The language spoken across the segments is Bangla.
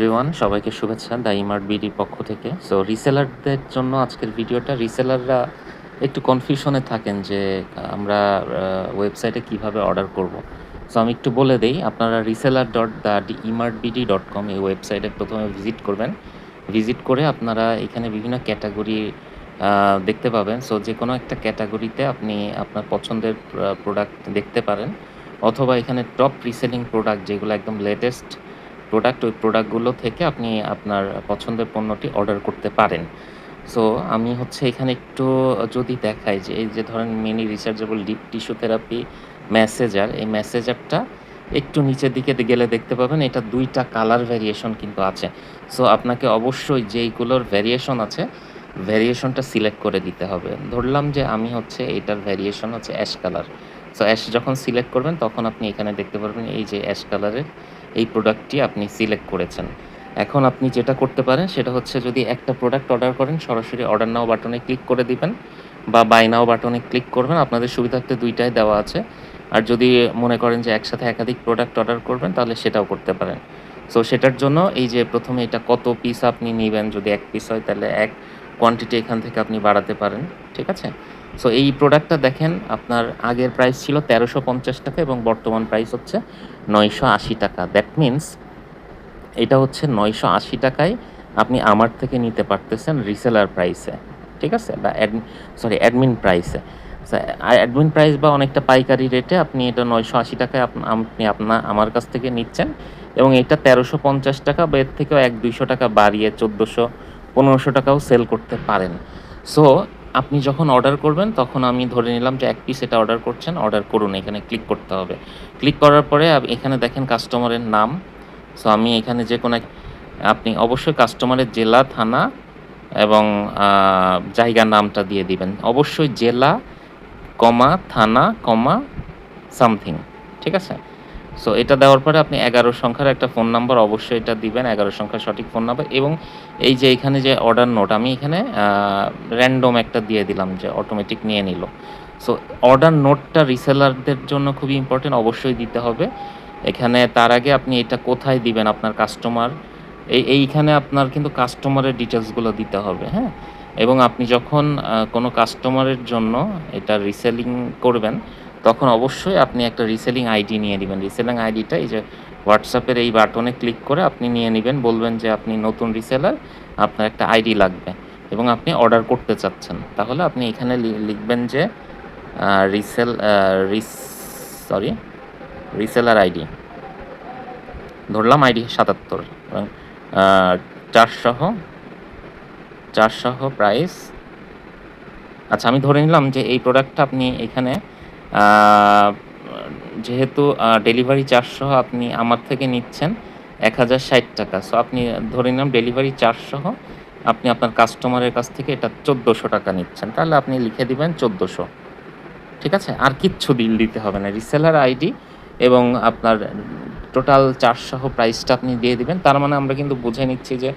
এভরিওয়ান সবাইকে শুভেচ্ছা দ্য ইমার্ট বিডির পক্ষ থেকে। সো রিসেলারদের জন্য আজকের ভিডিওটা রিসেলাররা একটু কনফিউশনে থাকেন যে, আমরা ওয়েবসাইটে কীভাবে অর্ডার করব। সো আমি একটু বলে দেই, আপনারা reseller dot the emart BD dot com এই ওয়েবসাইটে প্রথমে ভিজিট করবেন। ভিজিট করে আপনারা এখানে বিভিন্ন ক্যাটাগরি দেখতে পাবেন। সো যে কোনো একটা ক্যাটাগরিতে আপনি আপনার পছন্দের প্রোডাক্ট দেখতে পারেন। অথবা এখানে টপ রিসেলিং প্রোডাক্ট যেগুলো একদম লেটেস্ট প্রোডাক্ট ওই প্রোডাক্টগুলো থেকে আপনি আপনার পছন্দের পণ্যটি অর্ডার করতে পারেন। সো আমি হচ্ছে এখানে একটু যদি দেখাই যে, এই যে ধরেন mini rechargeable deep tissue therapy massager এই ম্যাসেজারটা একটু নিচের দিকে গেলে দেখতে পাবেন এটা দুইটা কালার ভ্যারিয়েশন কিন্তু আছে। সো আপনাকে অবশ্যই যেইগুলোর ভ্যারিয়েশন আছে ভ্যারিয়েশনটা সিলেক্ট করে দিতে হবে। ধরলাম যে আমি হচ্ছে এটার ভ্যারিয়েশন হচ্ছে অ্যাশ কালার সো অ্যাশ যখন সিলেক্ট করবেন, তখন আপনি এখানে দেখতে পারবেন এই যে অ্যাশ কালারের এই প্রোডাক্টটি আপনি সিলেক্ট করেছেন। এখন আপনি যেটা করতে পারেন, সেটা হচ্ছে যদি একটা প্রোডাক্ট অর্ডার করেন, সরাসরি অর্ডার নাও বাটনে ক্লিক করে দিবেন বা বাই নাও বাটনে ক্লিক করবেন। আপনাদের সুবিধার্থে দুইটাই দেওয়া আছে। আর যদি মনে করেন যে একসাথে একাধিক প্রোডাক্ট অর্ডার করবেন, তাহলে সেটাও করতে পারেন। সো সেটার জন্য এই যে প্রথমে এটা কত পিস আপনি নেবেন, যদি এক পিস হয়, তাহলে এক কোয়ান্টিটি এখান থেকে আপনি বাড়াতে পারেন, ঠিক আছে? সো এই প্রোডাক্টটা দেখেন, আপনার আগের প্রাইস ছিল তেরোশো পঞ্চাশ টাকা এবং বর্তমান প্রাইস হচ্ছে নয়শো আশি টাকা। দ্যাট মিন্স এটা হচ্ছে নয়শো আশি টাকায় আপনি আমার থেকে নিতে পারতেছেন রিসেলার প্রাইসে ঠিক আছে? বা সরি অ্যাডমিন প্রাইসে অ্যাডমিন প্রাইস বা অনেকটা পাইকারি রেটে আপনি এটা নয়শো আশি টাকায় আপনি আপনার আমার কাছ থেকে নিচ্ছেন এবং এটা তেরোশো পঞ্চাশ টাকা বা এর থেকেও এক দুইশো টাকা বাড়িয়ে চোদ্দোশো পনেরোশো টাকাও সেল করতে পারেন। সো আপনি যখন অর্ডার করবেন, তখন আমি ধরে নিলাম যে এক পিস এটা অর্ডার করছেন অর্ডার করুন, এখানে ক্লিক করতে হবে। ক্লিক করার পরে এখানে দেখেন কাস্টমারের নাম। সো আমি এখানে যে কোনো আপনি অবশ্যই কাস্টমারের জেলা, থানা এবং জায়গার নামটা দিয়ে দিবেন। অবশ্যই জেলা, কমা, থানা, কমা সামথিং ঠিক আছে? সো এটা দেওয়ার পরে আপনি এগারো সংখ্যার একটা ফোন নাম্বার অবশ্যই এটা দিবেন, এগারো সংখ্যার সঠিক ফোন নাম্বার এবং এই যে এখানে যে অর্ডার নোট আমি এখানে র্যান্ডম একটা দিয়ে দিলাম যে অটোমেটিক নিয়ে নিল। সো অর্ডার নোটটা রিসেলারদের জন্য খুবই ইম্পর্টেন্ট অবশ্যই দিতে হবে। এখানে তার আগে আপনি এটা কোথায় দিবেন আপনার কাস্টমার এই, এইখানে আপনার কিন্তু কাস্টমারের ডিটেলসগুলো দিতে হবে হ্যাঁ? এবং আপনি যখন কোনো কাস্টমারের জন্য এটা রিসেলিং করবেন তখন অবশ্যই আপনি একটা রিসেলিং আইডি নিয়ে নেবেন। রিসেলিং আইডিটা এই যে হোয়াটসঅ্যাপের এই বাটনে ক্লিক করে আপনি নিয়ে নেবেন, বলবেন যে আপনি নতুন রিসেলার আপনার একটা আইডি লাগবে এবং আপনি অর্ডার করতে চাচ্ছেন। তাহলে আপনি এখানে লিখবেন যে resell ris sorry reseller ID ধরলাম আইডি সাতাত্তর এবং চারশহ চারশহ প্রাইস আচ্ছা আমি ধরে নিলাম যে এই প্রোডাক্টটা আপনি এখানে যেহেতু ডেলিভারি চারশো আপনি আমার থেকে নিচ্ছেন এক হাজার ষাট টাকা। সো আপনি ধরে নিলাম ডেলিভারি চারশো, আপনি আপনার কাস্টমারের কাছ থেকে এটা চোদ্দোশো টাকা নিচ্ছেন। তাহলে আপনি লিখে দিবেন চোদ্দোশো। ঠিক আছে? আর কিচ্ছু বিল দিতে হবে না। রিসেলার আইডি এবং আপনার টোটাল চারশো প্রাইসটা আপনি দিয়ে দিবেন। তার মানে আমরা কিন্তু বুঝে নিচ্ছি যে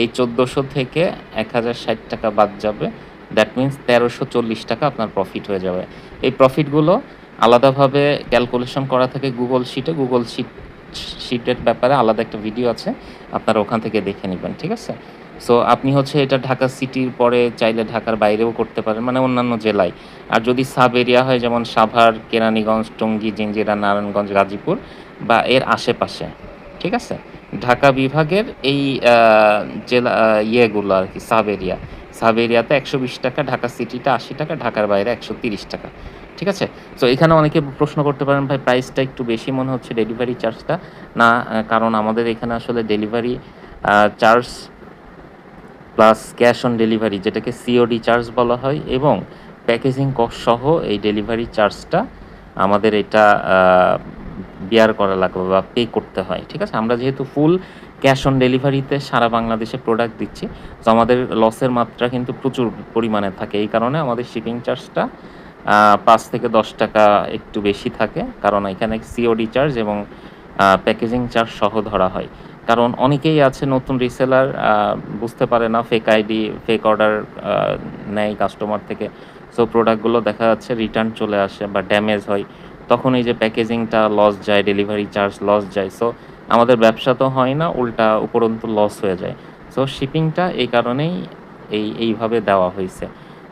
এই চোদ্দোশো থেকে এক হাজার ষাট টাকা বাদ যাবে। দ্যাট মিন্স তেরোশো চল্লিশ টাকা আপনার প্রফিট হয়ে যাবে। এই প্রফিটগুলো আলাদাভাবে ক্যালকুলেশন করা থাকে গুগল শিটে গুগল শিট শিটের ব্যাপারে আলাদা একটা ভিডিও আছে। আপনারা ওখান থেকে দেখে নেবেন, ঠিক আছে? সো আপনি হচ্ছে এটা ঢাকা সিটির পরে চাইলে ঢাকার বাইরেও করতে পারেন মানে অন্যান্য জেলায়। আর যদি সাব এরিয়া হয়, যেমন সাভার, কেরানীগঞ্জ, টঙ্গী, জিঞ্জিরা, নারায়ণগঞ্জ, গাজীপুর বা এর আশেপাশে, ঠিক আছে? ঢাকা বিভাগের এই জেলা ইয়েগুলো আর কি সাব এরিয়া সাব এরিয়াতে একশো বিশ টাকা, ঢাকা সিটিটা আশি টাকা, ঢাকার বাইরে একশো তিরিশ টাকা। ঠিক আছে? তো এখানে অনেকে প্রশ্ন করতে পারেন, ভাই প্রাইসটা একটু বেশি মনে হচ্ছে ডেলিভারি চার্জটা না কারণ আমাদের এখানে আসলে delivery charge plus cash on delivery যেটাকে সিওডি চার্জ বলা হয়, এবং প্যাকেজিং কস্ট সহ এই ডেলিভারি চার্জটা আমাদের এটা বিয়ার করা লাগবে বা পে করতে হয়। ঠিক আছে? আমরা যেহেতু ফুল ক্যাশ অন ডেলিভারিতে সারা বাংলাদেশে প্রোডাক্ট দিচ্ছি। তো আমাদের লসের মাত্রা কিন্তু প্রচুর পরিমাণে থাকে। এই কারণে আমাদের শিপিং চার্জটা পাঁচ থেকে দশ টাকা একটু বেশি থাকে। কারণ এখানে সিওডি চার্জ এবং প্যাকেজিং চার্জ সহ ধরা হয়। কারণ অনেকেই আছে নতুন রিসেলার বুঝতে পারে না ফেক আইডি ফেক অর্ডার নেয় কাস্টমার থেকে। সো প্রোডাক্টগুলো দেখা যাচ্ছে রিটার্ন চলে আসে বা ড্যামেজ হয়। তখন এই যে প্যাকেজিংটা লস যায় ডেলিভারি চার্জ লস যায়। সো আমাদের ব্যবসা তো হয় না, উল্টা উপরন্তু লস হয়ে যায়। সো শিপিংটা এই কারণেই এই, এইভাবে দেওয়া হয়েছে।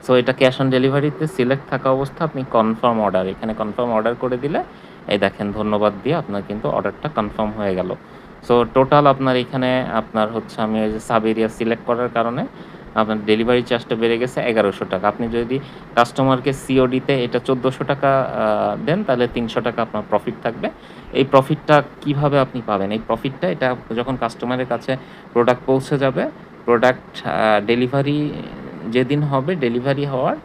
সো এটা ক্যাশ অন ডেলিভারিতে সিলেক্ট থাকা অবস্থা, আপনি কনফার্ম অর্ডার এখানে কনফার্ম অর্ডার করে দিলে, এই দেখেন ধন্যবাদ দিয়ে আপনার কিন্তু অর্ডারটা কনফার্ম হয়ে গেল। সো টোটাল আপনার এখানে, আপনার হচ্ছে আমি ওই যে সাব এরিয়া সিলেক্ট করার কারণে আপনার ডেলিভারি চার্জটা বেড়ে গেছে এগারোশো টাকা। আপনি যদি কাস্টমারকে সিওডিতে এটা চোদ্দোশো টাকা দেন, তাহলে তিনশো টাকা আপনার প্রফিট থাকবে। এই প্রফিটটা কীভাবে আপনি পাবেন? এই প্রফিটটা এটা যখন কাস্টমারের কাছে প্রোডাক্ট পৌঁছে যাবে প্রোডাক্ট ডেলিভারি যেদিন হবে ডেলিভারি হওয়ার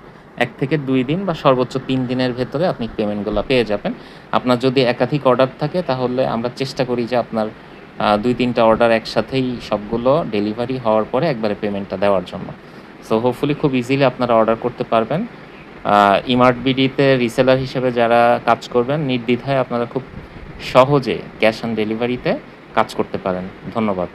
এক থেকে দুই দিন বা সর্বোচ্চ তিন দিনের ভেতরে আপনি পেমেন্টগুলো পেয়ে যাবেন। আপনার যদি একাধিক অর্ডার থাকে, তাহলে আমরা চেষ্টা করি যে আপনার দুই তিনটা অর্ডার একসাথেই সবগুলো ডেলিভারি হওয়ার পরে একবারে পেমেন্টটা দেওয়ার জন্য। সো হোপফুলি খুব ইজিলি আপনারা অর্ডার করতে পারবেন। ইমার্ট বিডিতে রিসেলার হিসেবে যারা কাজ করবেন, নির্দ্বিধায় আপনারা খুব সহজে ক্যাশ অন ডেলিভারিতে কাজ করতে পারেন। ধন্যবাদ।